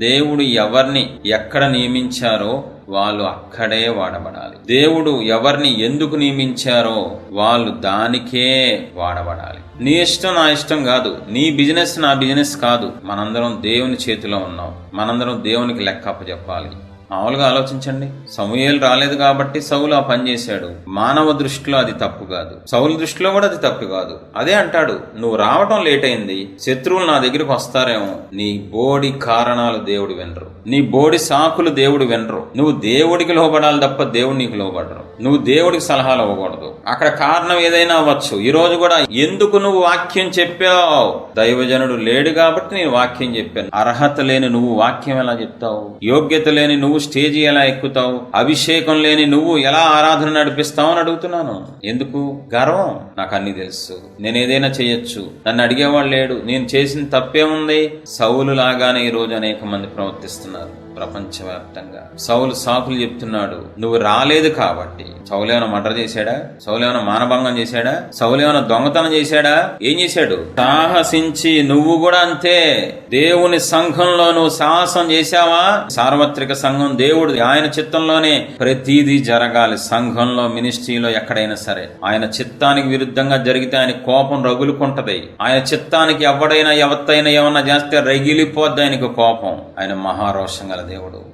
దేవుడు ఎవరిని ఎక్కడ నియమించారో వాళ్ళు అక్కడే వాడబడాలి. దేవుడు ఎవరిని ఎందుకు నియమించారో వాళ్ళు దానికే వాడబడాలి. నీ ఇష్టం నా ఇష్టం కాదు. నీ బిజినెస్ నా బిజినెస్ కాదు. మనందరం దేవుని చేతిలో ఉన్నాం. మనందరం దేవునికి లెక్క చెప్పాలి మామూలుగా ఆలోచించండి. సమూయేలు రాలేదు కాబట్టి సౌలు ఆ పని చేశాడు. మానవ దృష్టిలో అది తప్పు కాదు. సౌలు దృష్టిలో కూడా అది తప్పు కాదు. అదే అంటాడు నువ్వు రావటం లేట్ అయింది. శత్రువులు నా దగ్గరికి వస్తారేమో. నీ బోడి కారణాలు దేవుడు వినరు. నీ బోడి సాకులు దేవుడు వినరు. నువ్వు దేవుడికి లోబడాలి తప్ప దేవుడు నీకు లోబడరు. నువ్వు దేవుడికి సలహాలు ఇవ్వకూడదు. అక్కడ కారణం ఏదైనా అవ్వచ్చు. ఈ రోజు కూడా ఎందుకు నువ్వు వాక్యం చెప్పావు? దైవజనుడు లేడు కాబట్టి నేను వాక్యం చెప్పాను. అర్హత లేని నువ్వు వాక్యం ఎలా చెప్తావు? యోగ్యత లేని నువ్వు స్టేజి ఎలా ఎక్కుతావు? అభిషేకం లేని నువ్వు ఎలా ఆరాధన నడిపిస్తావు అని అడుగుతున్నాను. ఎందుకు? గర్వం. నాకు అన్ని తెలుసు. నేను ఏదైనా చేయొచ్చు. నన్ను అడిగేవాడు లేడు. నేను చేసిన తప్పేముంది? సౌలు లాగానే ఈ రోజు అనేక మంది ప్రవర్తిస్తున్నారు ప్రపంచవ్యాప్తంగా. సౌలు సాకులు చెప్తున్నాడు. నువ్వు రాలేదు కాబట్టి. సౌలేమైనా ఏమైనా మర్డర్ చేశాడా? సౌలేమైనా మానభంగం చేశాడా? సౌలేమైనా దొంగతనం చేశాడా? ఏం చేశాడు? సాహసించి నువ్వు కూడా అంతే. దేవుని సంఘంలో నువ్వు సాహసం చేశావా? సార్వత్రిక సంఘం దేవుడు ఆయన చిత్తంలోనే ప్రతిదీ జరగాలి. సంఘంలో మినిస్ట్రీలో ఎక్కడైనా సరే. ఆయన చిత్తానికి విరుద్ధంగా జరిగితే ఆయన కోపం రగులుకుంటది. ఆయన చిత్తానికి ఎవడైనా ఎవత్తైనా ఏమన్నా చేస్తే రగిలిపోద్ది ఆయనకు కోపం. ఆయన మహారోషం గల దేవుడు.